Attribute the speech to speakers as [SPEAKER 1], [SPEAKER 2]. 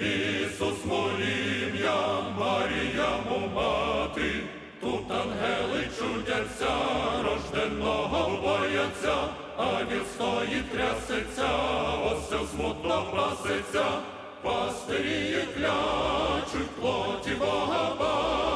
[SPEAKER 1] Ісус молім'я, Марія мати, тут ангели чудяться, Рожденного бояться, а він стоїть трясеться, ось смутно паситься, пастирі клячуть плоті Бога.